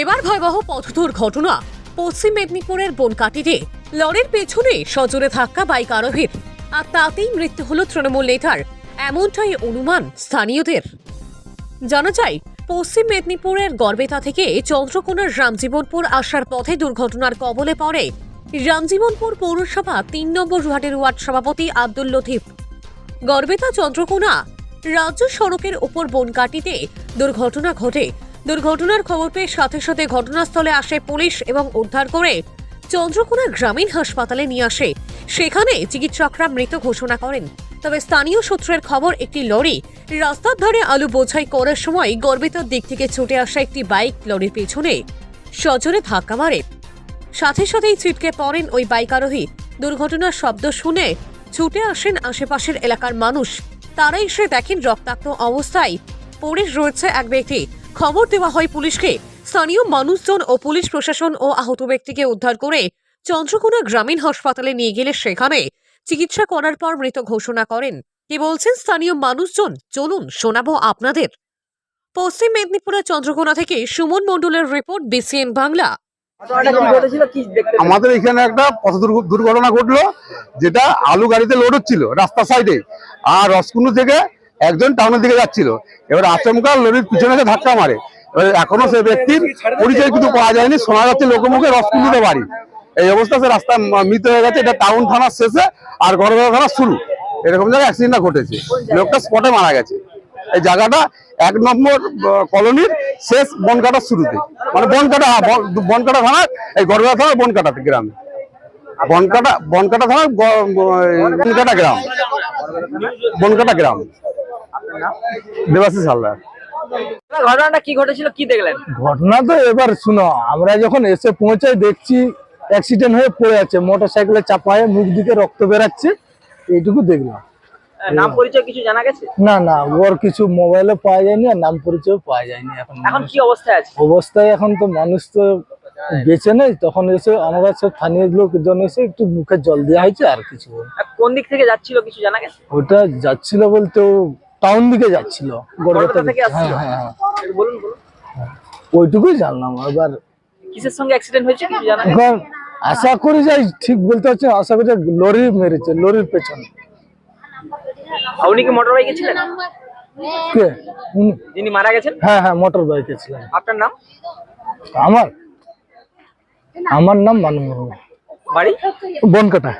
এবার ভয়াবহ পথ দুর্ঘটনা। পশ্চিম মেদিনীপুরের বনকাটিতে লরির পেছনে সজোরে ধাক্কা বাইক আরোহীর। আর তাতেই মৃত্যু হল তৃণমূল নেতার। এমনটাই অনুমান স্থানীয়দের। জানা যায়, পশ্চিম মেদিনীপুরের গড়বেতা থেকে চন্দ্রকোনার রামজীবনপুর আসার পথে দুর্ঘটনার কবলে পড়ে রামজীবনপুর পৌরসভা তিন নম্বর ওয়ার্ডের ওয়ার্ড সভাপতি আব্দুল লতিফ। গড়বেতা চন্দ্রকোনা রাজ্য সড়কের উপর বনকাটিতে দুর্ঘটনা ঘটে। দুর্ঘটনার খবর পেয়ে সাথে সাথে ঘটনাস্থলে আসে পুলিশ এবং উদ্ধার করে চন্দ্রকোনা গ্রামীণ হাসপাতালে নিয়ে আসে। সেখানে চিকিৎসকরা মৃত ঘোষণা করেন। তবে স্থানীয় সূত্রের খবর, একটি লরি রাস্তার ধারে আলু বোঝাই করার সময় গর্বিতার দিক থেকে ছুটে আসা একটি বাইক লরির পেছনে সজোরে ধাক্কা মারে। সাথে সাথেই ছিটকে পড়েন ওই বাইক আরোহী। দুর্ঘটনার শব্দ শুনে ছুটে আসেন আশেপাশের এলাকার মানুষ। তারা এসে দেখেন রক্তাক্ত অবস্থায় পড়ে রয়েছে এক ব্যক্তি। খবর দেওয়া হয় পুলিশকে। স্থানীয় মানুষজন ও পুলিশ প্রশাসন ও আহত ব্যক্তিকে উদ্ধার করে চন্দ্রকোনা গ্রামীণ হাসপাতালে নিয়ে গেলে সেখানে চিকিৎসা করার পর মৃত ঘোষণা করেন। কি বলছেন স্থানীয় মানুষজন? চলুন শোনাবো আপনাদের। পশ্চিম মেদিনীপুরের চন্দ্রকোনা থেকে সুমন মণ্ডলের রিপোর্ট, বিসিএন বাংলা। আমাদের এখানে একটা পথ দুর্ঘটনা ঘটলো, যেটা আলু গাড়িতে লোড হচ্ছিল রাস্তার সাইডে আর রসকুন্ডু থেকে একজন টাউনের দিকে যাচ্ছিল। এবার আচমকা লরির পিছনে ধাক্কা মারে। এবার এখনও সে ব্যক্তির পরিচয় কিন্তু পাওয়া যায়নি। শোনা যাচ্ছে লোকমুখে রসকুন্ডুতে বাড়ি। এই অবস্থা সে রাস্তা মৃত হয়ে গেছে। এটা টাউন থানার শেষে আর গড়গড়া থানার শুরু। এরকম জায়গায় অ্যাক্সিডেন্টটা ঘটেছে। লোকটা স্পটে মারা গেছে। এই জায়গাটা এক নম্বর কলোনির শেষ বনকাটার শুরুতে। মানে বনকাটা হ্যাঁ, বন- বনকাটা থানার এই গড়গড়া থানার বনকাটাতে গ্রামে। বনকাটা বনকাটা থানার বনকাটা গ্রাম। বনকাটা গ্রাম। দেবাশিস হালদার। ঘটনাটা কি ঘটেছিল কি দেখলেন? ঘটনা তো এবার শুনো আমরা যখন এসে পৌঁছাই দেখছি অ্যাক্সিডেন্ট হয়ে পড়ে আছে মোটর সাইকেলে চাপায় মুখ দিকে রক্ত বেরাচ্ছে এইটুকু দেখলাম। নাম পরিচয় কিছু জানা গেছে? না না ওর কিছু মোবাইলে পাওয়া যায়নি আর নাম পরিচয় পাওয়া যায়নি এখন। এখন কি অবস্থায় আছে? অবস্থায় এখন তো মানুষ তো বেঁচে নেই তখন এসে আমরা সব স্থানীয় লোকজন এসে একটু মুখে জল দেওয়া হয়েছে আর কিছু আর কোন দিক থেকে যাচ্ছিল কিছু জানা গেছে? ওটা যাচ্ছিল বলতে ও টাউন দিকে যাচ্ছিল গড়বেতা থেকে হ্যাঁ হ্যাঁ হ্যাঁ। বলুন বলুন। ওইটুকুই জানলাম এবার কিসের সঙ্গে অ্যাক্সিডেন্ট হয়েছে জানা আশা করি যাই ঠিক বলতে হচ্ছে আশা করি লরি মেরেছে লরির পেছনে। কি মোটর বাইকে ছিলেন? কে? যিনি মারা গেছেন? হ্যাঁ হ্যাঁ মোটর বাইকে ছিলেন। আপনার নাম? আমার? আমার নাম মানু বাড়ি? বনকাটা